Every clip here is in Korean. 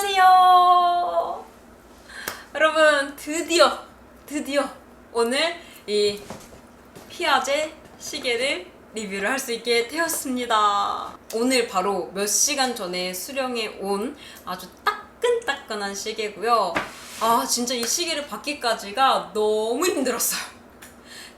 안녕하세요. 여러분 드디어 드디어 오늘 이 피아제 시계를 리뷰를 할 수 있게 되었습니다. 오늘 바로 몇 시간 전에 수령해 온 아주 따끈따끈한 시계고요. 아 진짜 이 시계를 받기까지가 너무 힘들었어요.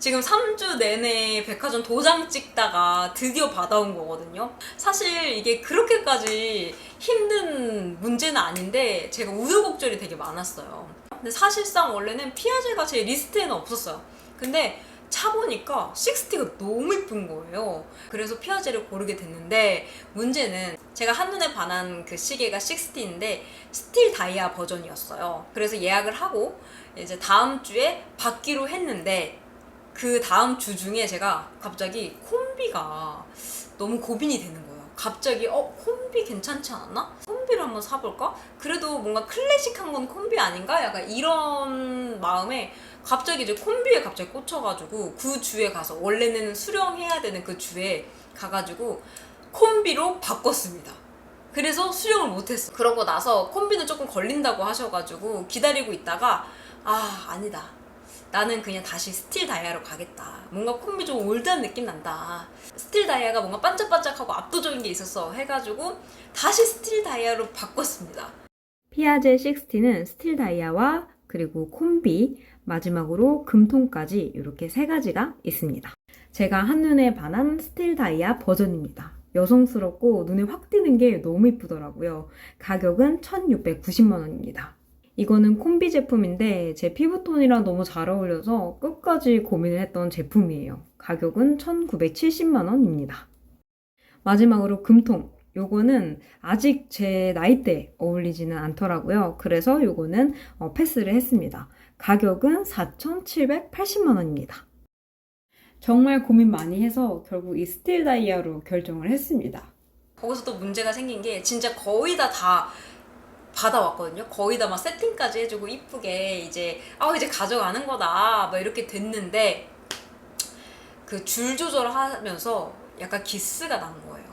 지금 3주 내내 백화점 도장 찍다가 드디어 받아온 거거든요. 사실 이게 그렇게까지 힘든 문제는 아닌데 제가 우여곡절이 되게 많았어요. 근데 사실상 원래는 피아제가 제 리스트에는 없었어요. 근데 차보니까 60가 너무 이쁜 거예요. 그래서 피아제를 고르게 됐는데 문제는 제가 한눈에 반한 그 시계가 60인데 스틸 다이아 버전이었어요. 그래서 예약을 하고 이제 다음 주에 받기로 했는데 그 다음 주 중에 제가 갑자기 콤비가 너무 고민이 되는 거예요. 갑자기 어 콤비 괜찮지 않았나? 콤비를 한번 사볼까? 그래도 뭔가 클래식한 건 콤비 아닌가? 약간 이런 마음에 갑자기 이제 콤비에 갑자기 꽂혀가지고 그 주에 가서 원래는 수령해야 되는 그 주에 가가지고 콤비로 바꿨습니다. 그래서 수령을 못했어. 그러고 나서 콤비는 조금 걸린다고 하셔가지고 기다리고 있다가 아 아니다. 나는 그냥 다시 스틸 다이아로 가겠다. 뭔가 콤비 좀 올드한 느낌 난다. 스틸 다이아가 뭔가 반짝반짝하고 압도적인 게 있었어. 해가지고 다시 스틸 다이아로 바꿨습니다. 피아제 60는 스틸 다이아와 그리고 콤비, 마지막으로 금통까지 이렇게 세 가지가 있습니다. 제가 한눈에 반한 스틸 다이아 버전입니다. 여성스럽고 눈에 확 띄는 게 너무 이쁘더라고요. 가격은 1690만 원입니다. 이거는 콤비 제품인데 제 피부톤이랑 너무 잘 어울려서 끝까지 고민을 했던 제품이에요. 가격은 1970만 원입니다. 마지막으로 금통. 요거는 아직 제 나이대 어울리지는 않더라고요. 그래서 요거는 어, 패스를 했습니다. 가격은 4,780만 원입니다. 정말 고민 많이 해서 결국 이 스틸 다이아로 결정을 했습니다. 거기서 또 문제가 생긴 게 진짜 거의 다다 받아왔거든요. 거의 다 막 세팅까지 해주고 이쁘게 이제 아 이제 가져가는 거다 막 이렇게 됐는데 그 줄 조절하면서 약간 기스가 난 거예요.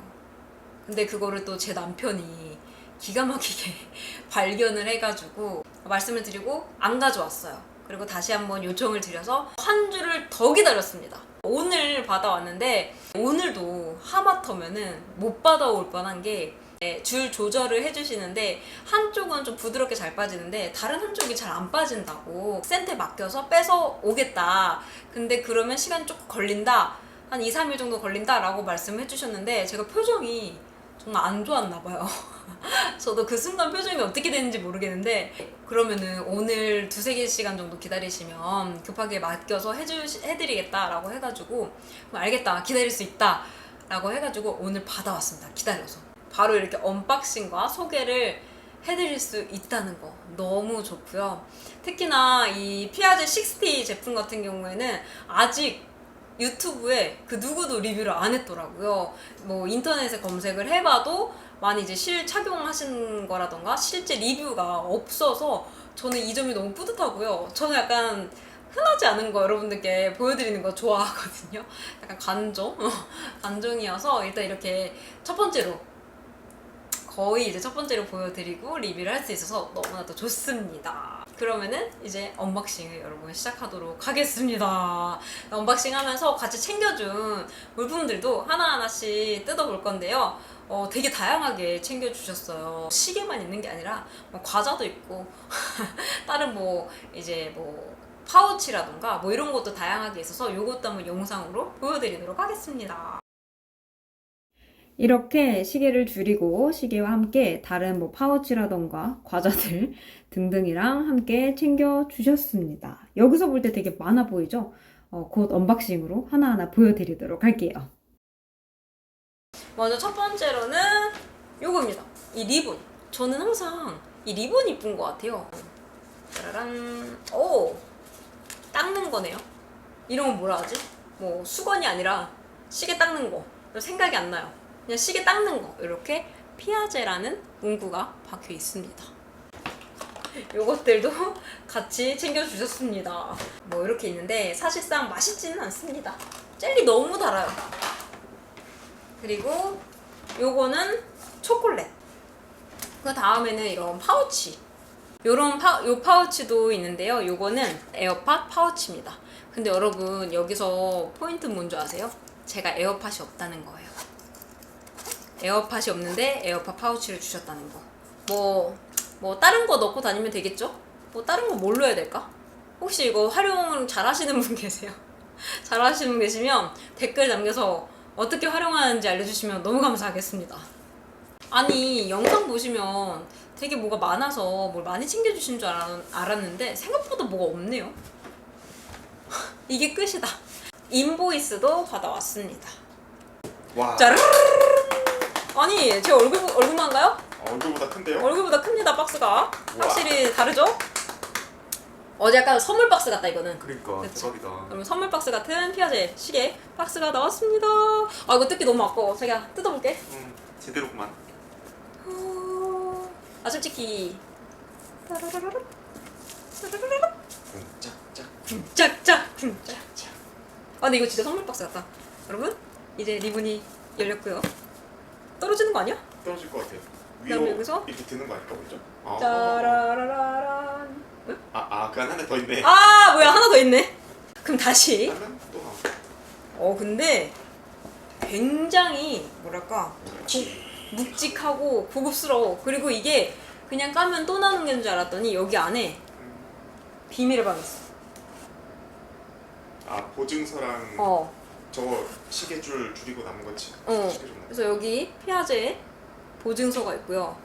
근데 그거를 또 제 남편이 기가 막히게 발견을 해가지고 말씀을 드리고 안 가져왔어요. 그리고 다시 한번 요청을 드려서 한 주를 더 기다렸습니다. 오늘 받아왔는데 오늘도 하마터면은 못 받아올 뻔한 게 네, 줄 조절을 해주시는데 한쪽은 좀 부드럽게 잘 빠지는데 다른 한쪽이 잘 안 빠진다고 센테 맡겨서 빼서 오겠다. 근데 그러면 시간이 조금 걸린다. 한 2, 3일 정도 걸린다 라고 말씀을 해주셨는데 제가 표정이 정말 안 좋았나 봐요. 저도 그 순간 표정이 어떻게 되는지 모르겠는데 그러면은 오늘 두세 개 시간 정도 기다리시면 급하게 맡겨서 해주 해드리겠다 라고 해가지고 그럼 알겠다 기다릴 수 있다 라고 해가지고 오늘 받아왔습니다 기다려서 바로 이렇게 언박싱과 소개를 해드릴 수 있다는 거 너무 좋고요 특히나 이 피아제 60 제품 같은 경우에는 아직 유튜브에 그 누구도 리뷰를 안 했더라고요. 뭐 인터넷에 검색을 해봐도 많이 이제 실 착용하신 거라던가 실제 리뷰가 없어서 저는 이 점이 너무 뿌듯하고요. 저는 약간 흔하지 않은 거 여러분들께 보여드리는 거 좋아하거든요. 약간 간종? 간종이어서 일단 이렇게 첫 번째로 거의 이제 첫 번째로 보여드리고 리뷰를 할 수 있어서 너무나도 좋습니다. 그러면은 이제 언박싱을 여러분 시작하도록 하겠습니다. 언박싱 하면서 같이 챙겨준 물품들도 하나하나씩 뜯어볼 건데요. 어, 되게 다양하게 챙겨주셨어요. 시계만 있는 게 아니라 뭐 과자도 있고 다른 뭐 이제 뭐 파우치라던가 뭐 이런 것도 다양하게 있어서 이것도 한번 영상으로 보여드리도록 하겠습니다. 이렇게 시계를 줄이고 시계와 함께 다른 뭐 파우치라던가 과자들 등등이랑 함께 챙겨 주셨습니다. 여기서 볼 때 되게 많아 보이죠? 어, 곧 언박싱으로 하나하나 보여드리도록 할게요. 먼저 첫 번째로는 요겁니다. 이 리본. 저는 항상 이 리본이 이쁜 것 같아요. 짜라란. 오! 닦는 거네요. 이런 건 뭐라 하지? 뭐 수건이 아니라 시계 닦는 거. 생각이 안 나요. 그냥 시계 닦는 거. 이렇게 피아제라는 문구가 박혀 있습니다. 요것들도 같이 챙겨주셨습니다. 뭐 이렇게 있는데 사실상 맛있지는 않습니다. 젤리 너무 달아요. 그리고 요거는 초콜릿. 그 다음에는 이런 파우치. 요런 파, 요 파우치도 있는데요. 요거는 에어팟 파우치입니다. 근데 여러분 여기서 포인트 뭔지 아세요? 제가 에어팟이 없다는 거예요. 에어팟이 없는데 에어팟 파우치를 주셨다는 거. 뭐, 뭐 다른 거 넣고 다니면 되겠죠? 뭐 다른 거 뭘로 해야 될까? 혹시 이거 활용을 잘 하시는 분 계세요? 잘 하시는 분 계시면 댓글 남겨서 어떻게 활용하는지 알려주시면 너무 감사하겠습니다. 아니 영상 보시면 되게 뭐가 많아서 뭘 많이 챙겨주신 줄 알았, 알았는데 생각보다 뭐가 없네요. 이게 끝이다. 인보이스도 받아왔습니다. 와 짜르르 아니 제 얼굴 얼굴만가요? 얼굴보다 큰데요? 얼굴보다 큽니다 박스가. 확실히 다르죠? 어제 약간 선물 박스 같다 이거는. 그러니까 그치. 대박이다. 여러분 선물 박스 같은 피아제 시계 박스가 나왔습니다. 아 이거 뜯기 너무 아까워. 제가 뜯어볼게. 음 제대로구만. 어, 아 솔직히. 따라라라라, 따라라라라, 짝짝 짝짝 짝짝. 아 근데 이거 진짜 선물 박스 같다. 여러분 이제 리본이 열렸고요 떨어지는 거 아니야? 떨어질 것 같아요 그다음에 위로 여기서? 이렇게 드는 거 아닐까 그죠? 아, 짜라라라란. 아, 아, 그 안에 더 있네. 아 뭐야 하나 더 있네. 그럼 다시. 그러면 또 나와 어 근데 굉장히 뭐랄까 그렇지 묵직하고 고급스러워. 그리고 이게 그냥 까면 또 나오는 게 줄 알았더니 여기 안에 음. 비밀의 방이 있어. 아 보증서랑 어 저거 시계줄 줄이고 남은 거지 어. 시계줄 남은 그래서 여기 피아제 보증서가 있고요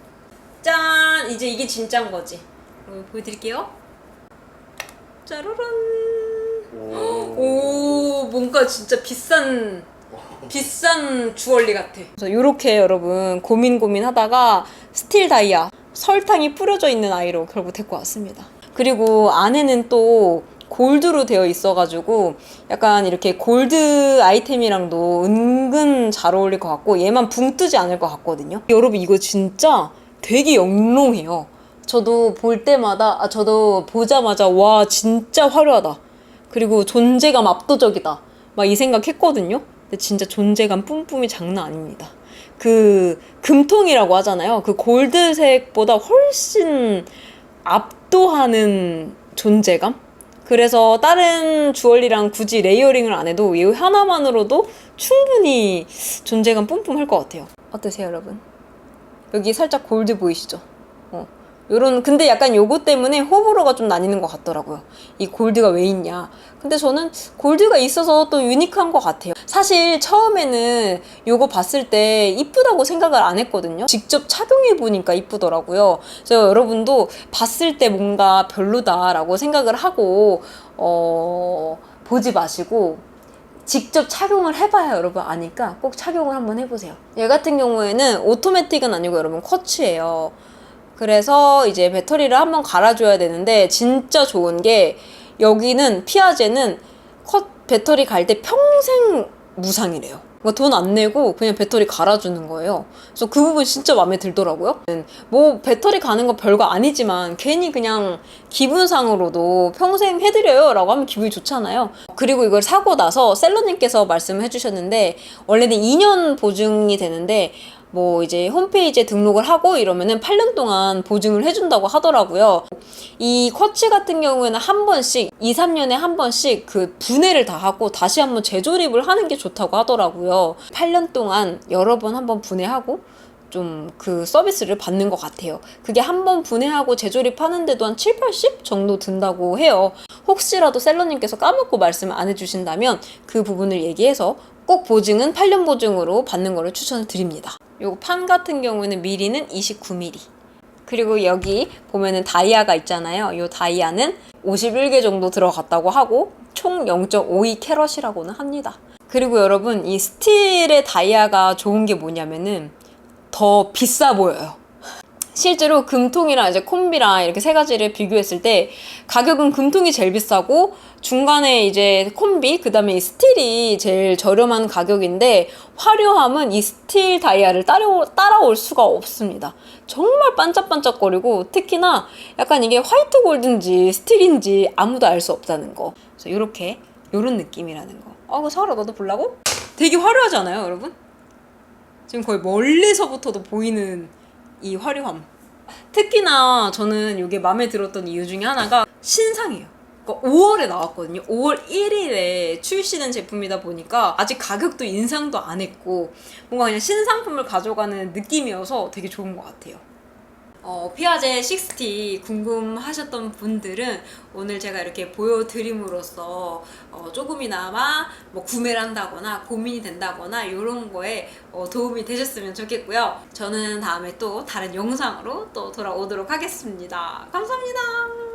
짠 이제 이게 진짜인 거지 여러분 보여드릴게요 짜라란 거. 오. 오 뭔가 진짜 비싼 와. 비싼 주얼리 같아. 그래서 이렇게 여러분 고민 고민 하다가 스틸 다이아 설탕이 뿌려져 있는 아이로 결국 데리고 왔습니다. 그리고 안에는 또 골드로 되어 있어가지고 약간 이렇게 골드 아이템이랑도 은근 잘 어울릴 것 같고 얘만 붕 뜨지 않을 것 같거든요. 여러분 이거 진짜 되게 영롱해요. 저도 볼 때마다 아 저도 보자마자 와 진짜 화려하다. 그리고 존재감 압도적이다. 막 이 생각했거든요. 근데 진짜 존재감 뿜뿜이 장난 아닙니다. 그 금통이라고 하잖아요. 그 골드색보다 훨씬 압도하는 존재감? 그래서 다른 주얼리랑 굳이 레이어링을 안 해도 이 하나만으로도 충분히 존재감 뿜뿜 할 것 같아요. 어떠세요, 여러분? 여기 살짝 골드 보이시죠? 어. 요런 근데 약간 요거 때문에 호불호가 좀 나뉘는 것 같더라고요. 이 골드가 왜 있냐. 근데 저는 골드가 있어서 또 유니크한 것 같아요. 사실 처음에는 요거 봤을 때 이쁘다고 생각을 안 했거든요. 직접 착용해 보니까 이쁘더라고요. 그래서 여러분도 봤을 때 뭔가 별로다라고 생각을 하고 어 보지 마시고 직접 착용을 해봐야 여러분 아니까 꼭 착용을 한번 해보세요. 얘 같은 경우에는 오토매틱은 아니고 여러분 쿼츠예요. 그래서 이제 배터리를 한번 갈아줘야 되는데 진짜 좋은 게 여기는 피아제는 컷 배터리 갈 때 평생 무상이래요. 그러니까 돈 안 내고 그냥 배터리 갈아주는 거예요. 그래서 그 부분 진짜 마음에 들더라고요. 뭐 배터리 가는 거 별거 아니지만 괜히 그냥 기분상으로도 평생 해드려요 라고 하면 기분이 좋잖아요. 그리고 이걸 사고 나서 셀러님께서 말씀을 해주셨는데 원래는 2년 보증이 되는데 뭐 이제 홈페이지에 등록을 하고 이러면은 8년 동안 보증을 해준다고 하더라고요. 이 쿼츠 같은 경우에는 한 번씩 2, 3년에 한 번씩 그 분해를 다 하고 다시 한번 재조립을 하는 게 좋다고 하더라고요. 8년 동안 여러 번 한번 분해하고 좀그 서비스를 받는 것 같아요. 그게 한 번 분해하고 재조립하는데도 한 7, 80 정도 든다고 해요. 혹시라도 셀러님께서 까먹고 말씀을 안 해주신다면 그 부분을 얘기해서 꼭 보증은 8년 보증으로 받는 거를 추천을 드립니다. 요거 판 같은 경우에는 미리는 29mm. 그리고 여기 보면은 다이아가 있잖아요. 요 다이아는 51개 정도 들어갔다고 하고 총 0.52 캐럿이라고는 합니다. 그리고 여러분 이 스틸의 다이아가 좋은 게 뭐냐면은 더 비싸 보여요. 실제로 금통이랑 이제 콤비랑 이렇게 세 가지를 비교했을 때 가격은 금통이 제일 비싸고 중간에 이제 콤비 그다음에 이 스틸이 제일 저렴한 가격인데 화려함은 이 스틸 다이아를 따라올, 따라올 수가 없습니다. 정말 반짝반짝거리고 특히나 약간 이게 화이트 골드인지 스틸인지 아무도 알 수 없다는 거. 그래서 이렇게 요런 느낌이라는 거. 아, 이거 사라 너도 보려고? 되게 화려하지 않아요, 여러분? 지금 거의 멀리서부터도 보이는 이 화려함. 특히나 저는 이게 마음에 들었던 이유 중에 하나가 신상이에요. 그러니까 5월에 나왔거든요. 5월 1일에 출시된 제품이다 보니까 아직 가격도 인상도 안 했고 뭔가 그냥 신상품을 가져가는 느낌이어서 되게 좋은 것 같아요. 어, 피아제 60 궁금하셨던 분들은 오늘 제가 이렇게 보여드림으로써 어, 조금이나마 뭐 구매를 한다거나 고민이 된다거나 이런 거에 어, 도움이 되셨으면 좋겠고요. 저는 다음에 또 다른 영상으로 또 돌아오도록 하겠습니다. 감사합니다.